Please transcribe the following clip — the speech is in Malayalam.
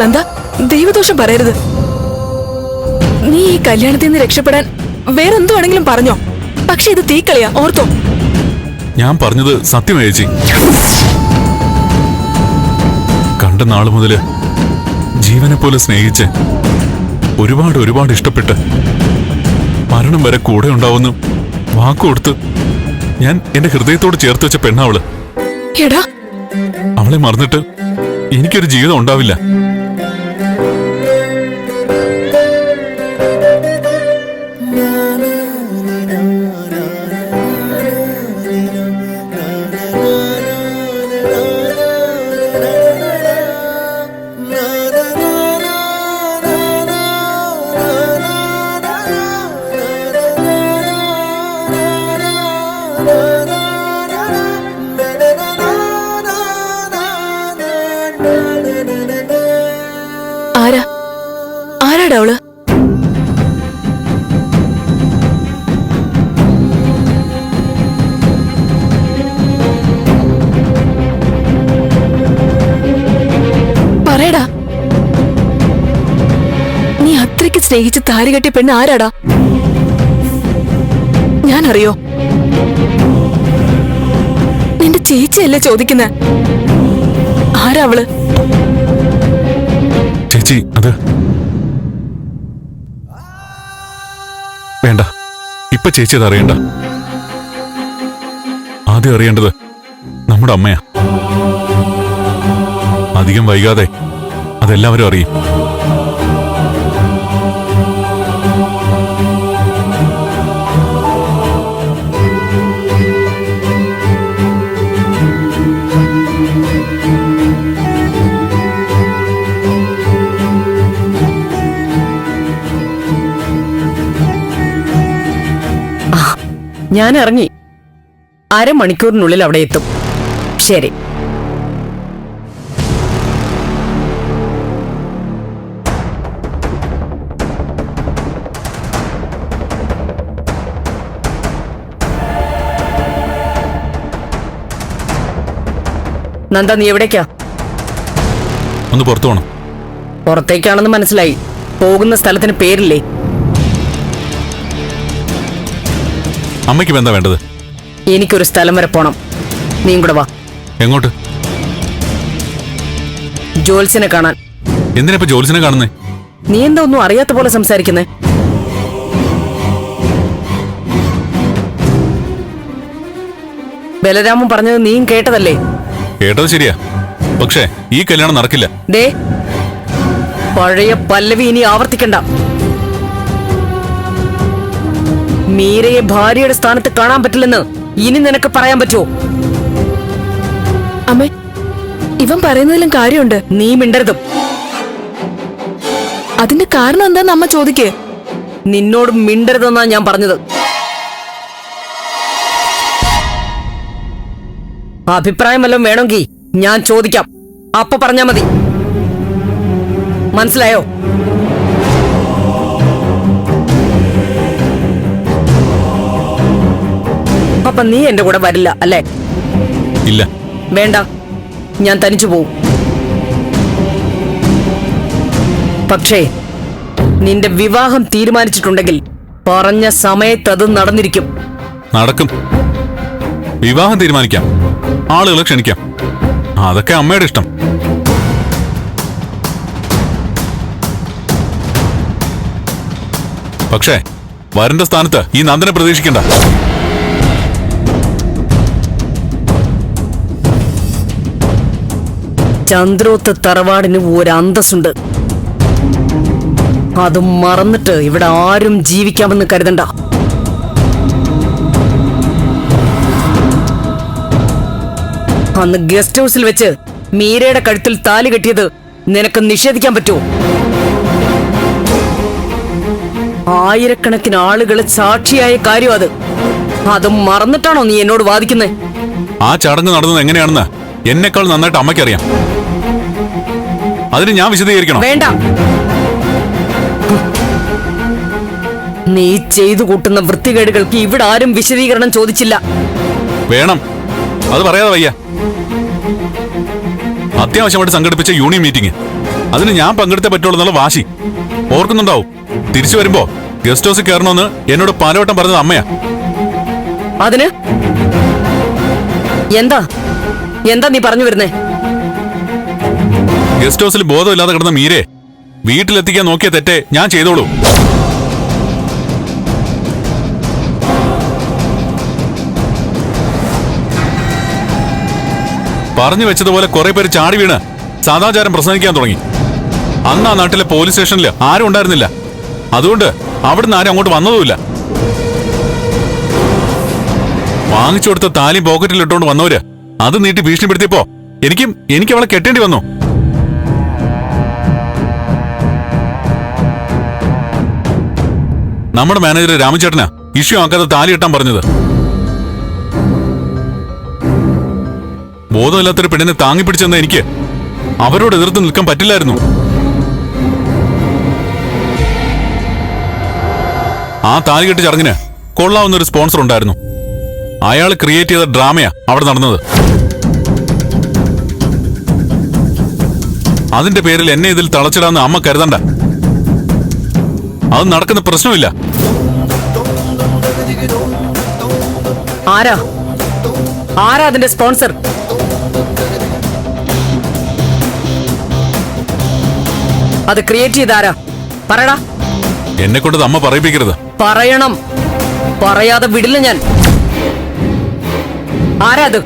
നന്ദ ദൈവദോഷം പറയരുത്. നീ ഈ കല്യാണത്തിൽ നിന്ന് രക്ഷപ്പെടാൻ വേറെന്തോ ആണെങ്കിലും പറഞ്ഞോ? പക്ഷെ ഇത് തീക്കളിയാ ഓർത്തോ. ഞാൻ പറഞ്ഞത് സത്യം ചേച്ചി കണ്ട നാൾ മുതൽ ജീവനെ പോലെ സ്നേഹിച്ച് ഒരുപാട് ഒരുപാട് ഇഷ്ടപ്പെട്ട് മരണം വരെ കൂടെ ഉണ്ടാവുന്നു വാക്കുകൊടുത്ത് ഞാൻ എന്റെ ഹൃദയത്തോട് ചേർത്ത് വെച്ച പെണ്ണാവൾ. എടാ. അവളെ മറന്നിട്ട് എനിക്കൊരു ജീവിതം ഉണ്ടാവില്ല. ആരാടാ അവൾ? പറയടാ. നീ അത്രയ്ക്ക് സ്നേഹിച്ച് താരി കെട്ടിയ പെണ്ണ് ആരാടാ? ഞാനറിയോ? നിന്റെ ചേച്ചിയല്ലേ ചോദിക്കുന്നെ? ആരാ അവൾ? ചേച്ചി അത് വേണ്ട. ഇപ്പൊ ചേച്ചി അത് അറിയണ്ട. ആദ്യം അറിയേണ്ടത് നമ്മുടെ അമ്മയാ. അധികം വൈകാതെ അതെല്ലാവരും അറിയും. ഞാൻ ഇറങ്ങി അരമണിക്കൂറിനുള്ളിൽ അവിടെ എത്തും. ശരി. നന്ദ നീ എവിടേക്കാ? ഒന്ന് പുറത്തു പോണം. പുറത്തേക്കാണെന്ന് മനസ്സിലായി. പോകുന്ന സ്ഥലത്തിന് പേരില്ലേ? അമ്മയ്ക്ക് എന്താ വേണ്ടത്? എനിക്കൊരു സ്ഥലം വരെ പോണം. നീയും കൂടെ വാ. എങ്ങോട്ട്? ജോൽസിനെ കാണാൻ. എന്തിനാ ഇപ്പൊ ജോൽസിനെ കാണുന്നേ? നീ എന്താ ഒന്നും അറിയാത്ത പോലെ സംസാരിക്കുന്നേ? ബലരാമൻ പറഞ്ഞത് നീയും കേട്ടതല്ലേ? കേട്ടത് ശരിയാ. പക്ഷേ ഈ കല്യാണം നടക്കില്ല. ദേ പഴയ പല്ലവി ഇനി ആവർത്തിക്കണ്ട. മീരയെ ഭാര്യയുടെ സ്ഥാനത്ത് കാണാൻ പറ്റില്ലെന്ന് ഇനി നിനക്ക് പറയാൻ പറ്റുമോ? അമ്മേ ഇവൻ പറയുന്നതിലും കാര്യമുണ്ട്. നീ മിണ്ടരുതും. അതിന്റെ കാരണം എന്താന്ന് അമ്മ ചോദിക്കേ. നിന്നോട് മിണ്ടരുതെന്നാ ഞാൻ പറഞ്ഞത്. അഭിപ്രായം വല്ലതും വേണമെങ്കിൽ ഞാൻ ചോദിക്കാം. അപ്പൊ പറഞ്ഞാ മതി. മനസ്സിലായോ? അപ്പൊ നീ എന്റെ കൂടെ വരില്ല അല്ലേ? ഇല്ല. വേണ്ട. ഞാൻ തനിച്ചു പോവും. പക്ഷേ നിന്റെ വിവാഹം തീരുമാനിച്ചിട്ടുണ്ടെങ്കിൽ പറഞ്ഞ സമയത്ത് അത് നടന്നിരിക്കും. നടക്കും. വിവാഹം തീരുമാനിക്കാം. ആളുകളെ ക്ഷണിക്കാം. അതൊക്കെ അമ്മയുടെ ഇഷ്ടം. പക്ഷേ വരന്റെ സ്ഥാനത്ത് ഈ നന്ദനെ പ്രതീക്ഷിക്കണ്ട. ചന്ദ്രോത്ത് തറവാടിന് ഒരു അന്തസ്സുണ്ട് അത് മറന്നിട്ട് ഇവിടെ ആരും ജീവിക്കാമെന്ന് കരുതണ്ട. അന്ന് ഗസ്റ്റ് ഹൗസിൽ വെച്ച് മീരയുടെ കഴുത്തിൽ താലി കെട്ടിയത് നിനക്ക് നിഷേധിക്കാൻ പറ്റുമോ? ആയിരക്കണക്കിന് ആളുകൾ സാക്ഷിയായ കാര്യം അത്. അത് മറന്നിട്ടാണോ നീ എന്നോട് വാദിക്കുന്നത് ആ ചടങ്ങ് നടന്നത് എങ്ങനെയാണെന്ന് എന്നെക്കാൾ നന്നായിട്ട് അമ്മയ്ക്കറിയാം. അതിന് ഞാൻ വിശദീകരിക്കണം? വേണ്ട. നീ ചെയ്തു കൂട്ടുന്ന വൃത്തികേടുകൾക്ക് ഇവിടെ ആരും വിശദീകരണം ചോദിച്ചില്ല. വേണം. അത് പറയാതെ വയ്യ. അത്യാവശ്യമായിട്ട് സംഘടിപ്പിച്ച യൂണിയൻ മീറ്റിംഗ്. അതിന് ഞാൻ പങ്കെടുത്തേ പറ്റുള്ളൂ എന്നുള്ള വാശി. ഓർക്കുന്നുണ്ടാവും. തിരിച്ചു വരുമ്പോ ഗസ്റ്റ് ഹൗസിൽ കയറണമെന്ന് എന്നോട് പലവട്ടം പറഞ്ഞത് അമ്മയാ. അതിന്? എന്താ? എന്താ നീ പറഞ്ഞു വരുന്നേ? ഗസ്റ്റ് ഹൗസിൽ ബോധമില്ലാതെ കിടന്ന മീരെ വീട്ടിലെത്തിക്കാൻ നോക്കിയ തെറ്റേ ഞാൻ ചെയ്തോളൂ. പറഞ്ഞു വെച്ചതുപോലെ കുറെ പേര് ചാടി വീണ് സദാചാരം പ്രസംഗിക്കാൻ തുടങ്ങി. അന്ന് ആ നാട്ടിലെ പോലീസ് സ്റ്റേഷനിൽ ആരും ഉണ്ടായിരുന്നില്ല. അതുകൊണ്ട് അവിടുന്ന് ആരും അങ്ങോട്ട് വന്നതുമില്ല. വാങ്ങിച്ചു കൊടുത്ത താലി പോക്കറ്റിൽ ഇട്ടുകൊണ്ട് വന്നവര് അത് നീട്ടി ഭീഷണിപ്പെടുത്തിയപ്പോ എനിക്കും എനിക്ക് അവളെ കെട്ടേണ്ടി വന്നു. നമ്മുടെ മാനേജർ രാമചേട്ടനാ. ഇഷ്യൂ ആക്കാതെ താലി കെട്ടാൻ പറഞ്ഞത്. ബോധമില്ലാത്തൊരു പെണ്ണിനെ താങ്ങി പിടിച്ചെന്ന എനിക്ക് അവരോട് എതിർത്ത് നിൽക്കാൻ പറ്റില്ലായിരുന്നു. ആ താലികെട്ട് ചടങ്ങിന് കൊള്ളാവുന്ന ഒരു സ്പോൺസർ ഉണ്ടായിരുന്നു. അയാൾ ക്രിയേറ്റ് ചെയ്ത ഡ്രാമയാ അവിടെ നടന്നത്. അതിന്റെ പേരിൽ എന്നെ ഇതിൽ തളച്ചിടാന്ന് അമ്മ കരുതണ്ട. അത് നടക്കുന്ന പ്രശ്നമില്ല. ആരാ? ആരാ അതിന്റെ സ്പോൺസർ? അത് ക്രിയേറ്റ് ചെയ്ത ആരാ? പറയടാ. എന്നെ കൊണ്ടത് അമ്മ പറയിപ്പിക്കരുത്. പറയണം. പറയാതെ വിടില്ല ഞാൻ. ആരാ അത്?